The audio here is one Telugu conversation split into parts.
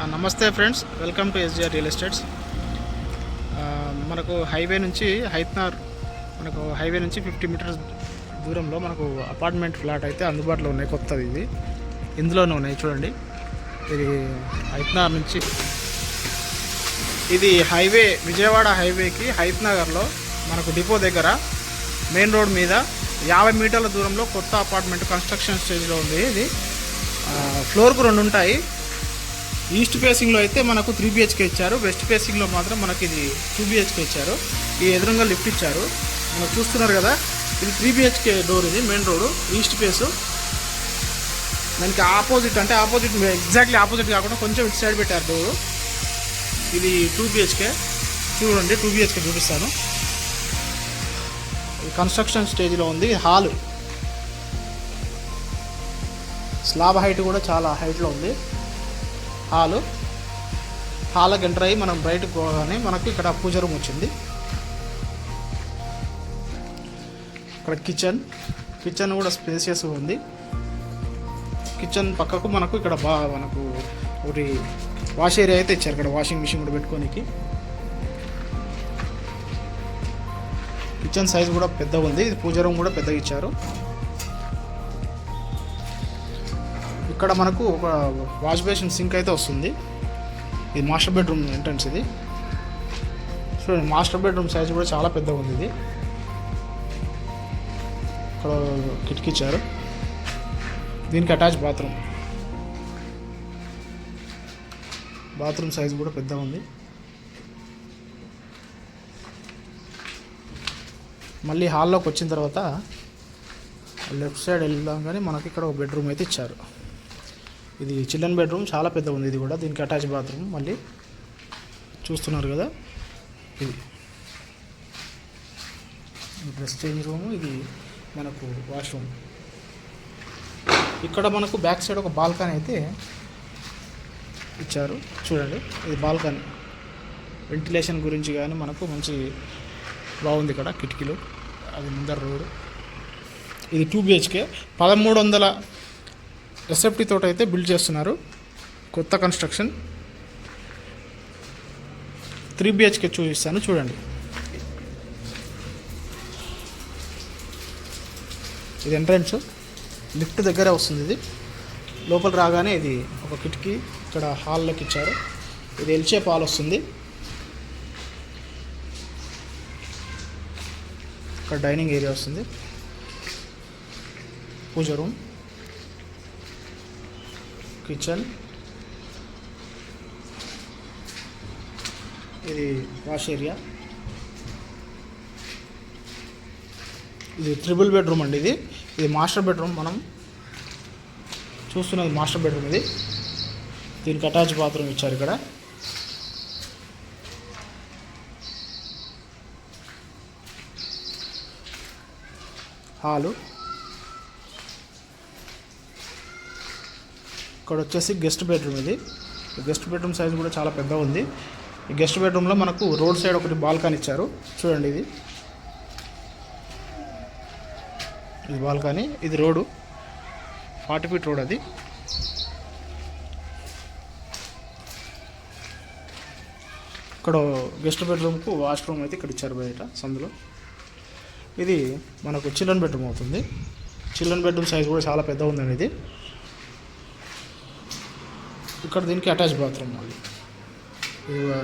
నమస్తే friends. Welcome to SGR real estates. మనకు హైవే నుంచి హైత్నార్ మనకు హైవే నుంచి ఫిఫ్టీ మీటర్స్ దూరంలో మనకు అపార్ట్మెంట్ ఫ్లాట్ అయితే అందుబాటులో ఉన్నాయి. కొత్తది ఇది. ఇందులోనే ఉన్నాయి. చూడండి. ఇది హైత్నార్ నుంచి ఇది హైవే విజయవాడ హైవేకి హైత్నగర్లో మనకు డిపో దగ్గర మెయిన్ రోడ్ మీద యాభై మీటర్ల దూరంలో కొత్త అపార్ట్మెంట్ కన్స్ట్రక్షన్ స్టేజ్లో ఉంది. ఇది ఫ్లోర్కు రెండు ఉంటాయి. ఈస్ట్ ఫేసింగ్లో అయితే మనకు త్రీ బిహెచ్కే ఇచ్చారు. వెస్ట్ ఫేసింగ్లో మాత్రం మనకి ఇది టూ బిహెచ్కే ఇచ్చారు. ఈ ఎదురుగా లిఫ్ట్ ఇచ్చారు. మనం చూస్తున్నారు కదా ఇది త్రీ బిహెచ్కే డోర్ ఇది మెయిన్ రోడ్ ఈస్ట్ ఫేసు. దానికి ఆపోజిట్ అంటే ఆపోజిట్ ఎగ్జాక్ట్లీ ఆపోజిట్ కాకుండా కొంచెం ఇటు సైడ్ పెట్టారు డోరు. ఇది టూ బిహెచ్కే. చూడండి టూ బిహెచ్కే చూపిస్తాను. కన్స్ట్రక్షన్ స్టేజ్లో ఉంది హాల్. స్లాబ్ హైట్ కూడా చాలా హైట్లో ఉంది. హాలు. హాల్కి ఎంటర్ అయ్యి మనం బయటకు పోగానే మనకు ఇక్కడ పూజ రూమ్ వచ్చింది. ఇక్కడ కిచెన్. కిచెన్ కూడా స్పేసియస్ ఉంది. కిచెన్ పక్కకు మనకు ఇక్కడ బా మనకు ఒకటి వాష్ ఏరియా అయితే ఇచ్చారు. ఇక్కడ వాషింగ్ మిషన్ కూడా పెట్టుకోనికి. కిచెన్ సైజ్ కూడా పెద్ద ఉంది ఇది పూజ రూమ్ కూడా పెద్దగా ఇచ్చారు. ఇక్కడ మనకు ఒక వాష్ బేసిన్ సింక్ అయితే వస్తుంది. ఇది మాస్టర్ బెడ్రూమ్ ఎంట్రన్స్ ఇది. చూడండి మాస్టర్ బెడ్రూమ్ సైజ్ కూడా చాలా పెద్దగా ఉంది ఇది. ఇక్కడ కిటికీ ఇచ్చారు దీనికి అటాచ్ బాత్రూమ్. బాత్రూమ్ సైజ్ కూడా పెద్దగా ఉంది. మళ్ళీ హాల్లోకి వచ్చిన తర్వాత లెఫ్ట్ సైడ్ వెళ్దాం కానీ మనకి ఇక్కడ ఒక బెడ్రూమ్ అయితే ఇచ్చారు. ఇది చిల్డ్రన్ బెడ్రూమ్ చాలా పెద్ద ఉంది ఇది కూడా. దీనికి అటాచ్ బాత్రూమ్. మళ్ళీ చూస్తున్నారు కదా. ఇది. డ్రెస్ చేంజ్ రూమ్ ఇది మనకు వాష్రూమ్. ఇక్కడ మనకు బ్యాక్ సైడ్ ఒక బాల్కనీ అయితే ఇచ్చారు. చూడండి ఇది బాల్కనీ. వెంటిలేషన్ గురించి కానీ మనకు మంచి బాగుంది ఇక్కడ కిటికీలు. అది ముందర రోడ్. ఇది టూ బిహెచ్కే పదమూడు వందల ఎస్ఎఫ్టీ తోట అయితే బిల్డ్ చేస్తున్నారు. కొత్త కన్స్ట్రక్షన్ త్రీ బిహెచ్కే చూపిస్తాను చూడండి. ఇది ఎంట్రన్స్ లిఫ్ట్ దగ్గరే వస్తుంది ఇది. లోపల రాగానే ఇది ఒక కిటికీ ఇక్కడ హాల్లోకి ఇచ్చారు. ఇది ఎల్చే పాలు వస్తుంది. ఇక్కడ డైనింగ్ ఏరియా వస్తుంది. Puja room kitchen. ఇది వాష్ ఏరియా. ఇది త్రిబుల్ బెడ్రూమ్ అండి ఇది. ఇది మాస్టర్ బెడ్రూమ్ మనం చూస్తున్నది మాస్టర్ బెడ్రూమ్ ఇది. దీనికి అటాచ్ బాత్రూమ్ ఇచ్చారు ఇక్కడ. హాలు. ఇక్కడ వచ్చేసి గెస్ట్ బెడ్రూమ్ ఇది. గెస్ట్ బెడ్రూమ్ సైజ్ కూడా చాలా పెద్ద ఉంది. ఈ గెస్ట్ బెడ్రూమ్లో మనకు రోడ్ సైడ్ ఒకటి బాల్కనీ ఇచ్చారు. చూడండి ఇది. ఇది బాల్కనీ ఇది రోడ్డు ఫార్టీ ఫీట్ రోడ్ అది. ఇక్కడ గెస్ట్ బెడ్రూమ్కు వాష్రూమ్ అయితే ఇక్కడ ఇచ్చారు బయట సందులో. ఇది మనకు చిల్డ్రన్ బెడ్రూమ్ అవుతుంది. చిల్డ్రన్ బెడ్రూమ్ సైజ్ కూడా చాలా పెద్ద ఉందండి ఇది ఇక్కడ దీనికి అటాచ్ బాత్రూమ్ మళ్ళీ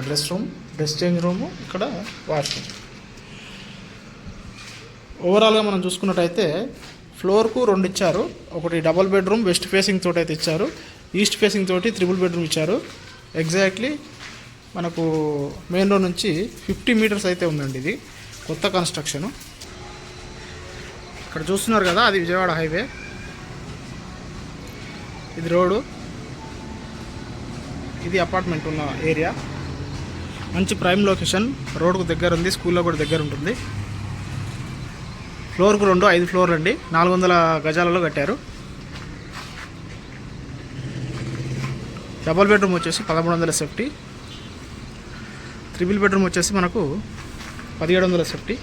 dress room dress change room ఇక్కడ వాష్రూమ్. ఓవరాల్గా మనం చూసుకున్నట్టయితే ఫ్లోర్కు రెండు ఇచ్చారు. ఒకటి డబల్ బెడ్రూమ్ వెస్ట్ ఫేసింగ్ తోటి అయితే ఇచ్చారు. ఈస్ట్ ఫేసింగ్ తోటి త్రిబుల్ బెడ్రూమ్ ఇచ్చారు. ఎగ్జాక్ట్లీ మనకు మెయిన్ రోడ్ నుంచి ఫిఫ్టీ మీటర్స్ అయితే ఉందండి ఇది. కొత్త కన్స్ట్రక్షను ఇక్కడ చూస్తున్నారు కదా అది విజయవాడ హైవే. ఇది రోడ్డు ఇది అపార్ట్మెంట్ ఉన్న ఏరియా మంచి ప్రైమ్ లొకేషన్ రోడ్కు దగ్గర ఉంది స్కూల్లో కూడా దగ్గర ఉంటుంది. ఫ్లోర్కు రెండు ఐదు ఫ్లోర్లు అండి. నాలుగు వందల గజాలలో కట్టారు. డబుల్ బెడ్రూమ్ వచ్చేసి పదమూడు వందల సేఫ్టీ త్రిబుల్ బెడ్రూమ్ వచ్చేసి మనకు పదిహేడు వందల సెఫ్టీ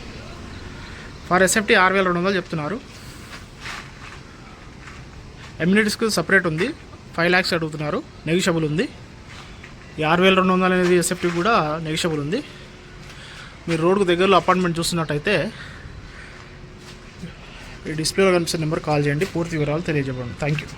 ఫర్ ఎస్ఎఫ్టీ ఆరు వేల రెండు వందలు చెప్తున్నారు. ఎమ్యూనిటీస్కి సపరేట్ ఉంది. ఫైవ్ ల్యాక్స్ అడుగుతున్నారు. నెగిషబుల్ ఉంది. ఆరు వేల రెండు వందలు అనేది ఎస్ఎఫ్టీ కూడా నెగిషియబుల్ ఉంది. మీరు రోడ్కు దగ్గరలో అపార్ట్మెంట్ చూస్తున్నట్టయితే ఈ డిస్ప్లేలో కనిపిస్తున్న నెంబర్ కాల్ చేయండి. పూర్తి వివరాలు తెలియజేయండి థ్యాంక్ యూ